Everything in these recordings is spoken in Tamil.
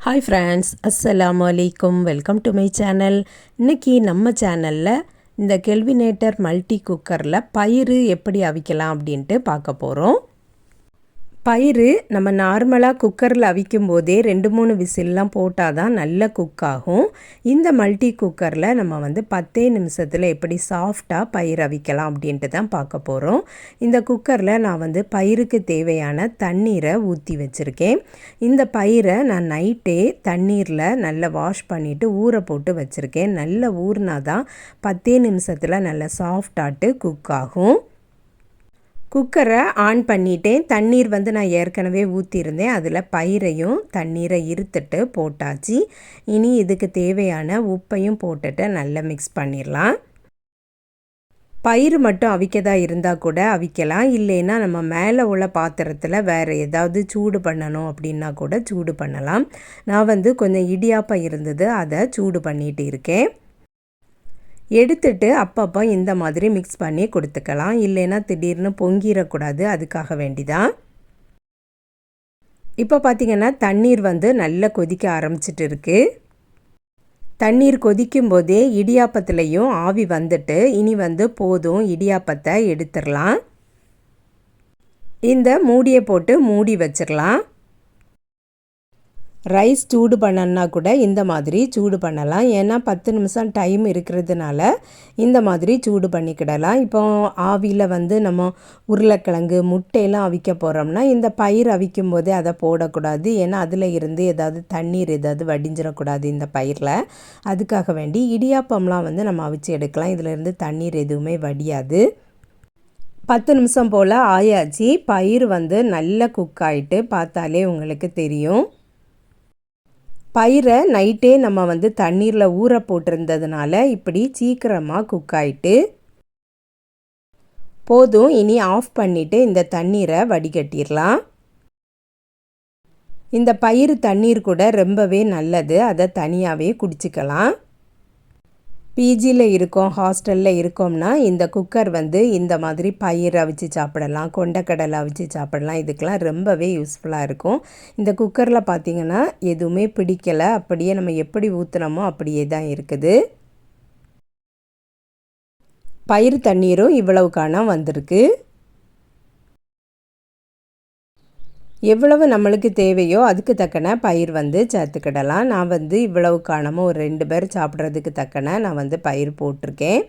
ஹாய் ஃப்ரெண்ட்ஸ் அஸ்ஸலாம் வலைக்கும் வெல்கம் டு மை சேனல் இன்றைக்கி நம்ம சேனலில் இந்த கெல்வினேட்டர் மல்டி குக்கரில் பயிறு எப்படி அவிக்கலாம் அப்படின்ட்டு பார்க்க போகிறோம் பயிறு நம்ம நார்மலாக குக்கரில் அவிக்கும் போதே ரெண்டு மூணு விசில்லாம் போட்டால் தான் நல்ல குக் ஆகும். இந்த மல்டி குக்கரில் நம்ம வந்து பத்தே நிமிஷத்தில் எப்படி சாஃப்டாக பயிர் அவிக்கலாம் அப்படின்ட்டு தான் பார்க்க போகிறோம் இந்த குக்கரில் நான் வந்து பயிருக்கு தேவையான தண்ணீரை ஊற்றி வச்சுருக்கேன். இந்த பயிரை நான் நைட்டே தண்ணீரில் நல்லா வாஷ் பண்ணிவிட்டு ஊற போட்டு வச்சுருக்கேன். நல்ல ஊறினா தான் பத்தே நிமிஷத்தில் நல்ல சாஃப்டாட்டு குக் ஆகும். குக்கரை ஆன் பண்ணிட்டேன். தண்ணீர் வந்து நான் ஏற்கனவே ஊற்றிருந்தேன் அதில் பயிரையும் தண்ணீரை இருத்துட்டு போட்டாச்சு. இனி இதுக்கு தேவையான உப்பையும் போட்டுட்டு நல்லா மிக்ஸ் பண்ணிடலாம் பயிர் மட்டும் அவிக்கதா இருந்தால் கூட அவிக்கலாம். இல்லைன்னா நம்ம மேலே உள்ள பாத்திரத்தில் வேறு ஏதாவது சூடு பண்ணணும் அப்படின்னா கூட சூடு பண்ணலாம். நான் வந்து கொஞ்சம் இடியாப்பம் இருந்தது அதை சூடு பண்ணிகிட்டு இருக்கேன். எடுத்துட்டு அப்பப்போ இந்த மாதிரி மிக்ஸ் பண்ணி கொடுத்துக்கலாம். இல்லைன்னா திடீர்னு பொங்கிடக்கூடாது அதுக்காக வேண்டிதான். இப்போ பார்த்திங்கன்னா தண்ணீர் வந்து நல்லா கொதிக்க ஆரம்பிச்சிட்டு இருக்கு. தண்ணீர் கொதிக்கும் போதே இடியாப்பத்துலேயும் ஆவி வந்துட்டு இனி வந்து போதும். இடியாப்பத்தை எடுத்துடலாம். இந்த மூடியை போட்டு மூடி வச்சிடலாம். ரைஸ் சூடு பண்ணனா கூட இந்த மாதிரி சூடு பண்ணலாம். ஏன்னா பத்து நிமிஷம் டைம் இருக்கிறதுனால இந்த மாதிரி சூடு பண்ணிக்கிடலாம். இப்போ ஆவியில் வந்து நம்ம உருளைக்கிழங்கு முட்டையெல்லாம் அவிக்க போகிறோம்னா இந்த பயிர் அவிக்கும் போதே அதை போடக்கூடாது. ஏன்னா அதில் இருந்து ஏதாவது தண்ணீர் ஏதாவது வடிஞ்சிடக்கூடாது இந்த பயிரில். அதுக்காக வேண்டி இடியாப்பம்லாம் வந்து நம்ம அவிச்சு எடுக்கலாம். இதிலேருந்து தண்ணீர் எதுவுமே வடியாது. பத்து நிமிஷம் போல் ஆயாச்சு. பயிர் வந்து நல்லா குக் ஆகிட்டு பார்த்தாலே உங்களுக்கு தெரியும். பயிரை நைட்டே நம்ம வந்து தண்ணீரில் ஊற போட்டிருந்ததுனால இப்படி சீக்கிரமாக குக் ஆகிட்டு போதும். இனி ஆஃப் பண்ணிவிட்டு இந்த தண்ணீரை வடிகட்டிடலாம். இந்த பயிர் தண்ணீர் கூட ரொம்பவே நல்லது. அதை தனியாகவே குடிச்சிக்கலாம். பிஜியில் இருக்கோம் ஹாஸ்டலில் இருக்கோம்னா இந்த குக்கர் வந்து இந்த மாதிரி பயிர் அவிச்சு சாப்பிடலாம் கொண்டக்கடலை அவிச்சு சாப்பிடலாம். இதுக்கெலாம் ரொம்பவே யூஸ்ஃபுல்லாக இருக்கும். இந்த குக்கரில் பார்த்திங்கன்னா எதுவுமே பிடிக்கலை. அப்படியே நம்ம எப்படி ஊற்றுனோமோ அப்படியே தான் இருக்குது. பயிர் தண்ணீரும் இவ்வளவுக்கான வந்திருக்கு. எவ்வளவு நம்மளுக்கு தேவையோ அதுக்கு தக்கன பயிர் வந்து சேர்த்துக்கிடலாம். நான் வந்து இவ்வளவு காணமும் ஒரு ரெண்டு பேர் சாப்பிட்றதுக்கு தக்கன நான் வந்து பயிர் போட்டிருக்கேன்.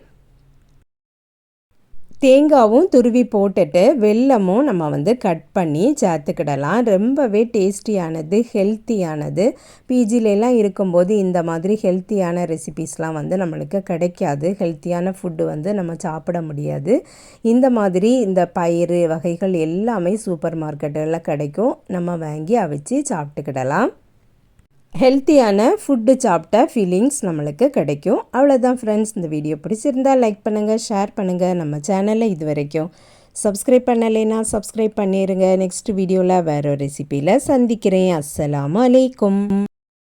தேங்காவும் துருவி போட்டுட்டு வெல்லமும் நம்ம வந்து கட் பண்ணி சேர்த்துக்கிடலாம். ரொம்பவே டேஸ்டியானது ஹெல்த்தியானது. பிஜிலெலாம் இருக்கும்போது இந்த மாதிரி ஹெல்த்தியான ரெசிபீஸ்லாம் வந்து நம்மளுக்கு கிடைக்காது. ஹெல்த்தியான ஃபுட்டு வந்து நம்ம சாப்பிட முடியாது. இந்த மாதிரி இந்த பயிறு வகைகள் எல்லாமே சூப்பர் மார்க்கெட்டில் கிடைக்கும். நம்ம வாங்கி அவிச்சு சாப்பிட்டுக்கிடலாம். ஹெல்த்தியான ஃபுட்டு சாப்பிட்ட ஃபீலிங்ஸ் நம்மளுக்கு கிடைக்கும். அவ்வளோதான் ஃப்ரெண்ட்ஸ் இந்த வீடியோ பிடிச்சிருந்தால் லைக் பண்ணுங்கள் ஷேர் பண்ணுங்கள் நம்ம சேனலில் இது வரைக்கும் சப்ஸ்கிரைப் பண்ணலைன்னா சப்ஸ்கிரைப் பண்ணிடுங்க நெக்ஸ்ட் வீடியோவில் வேறு ரெசிப்பியில் சந்திக்கிறேன். அஸ்ஸலாம் அலைக்கும்.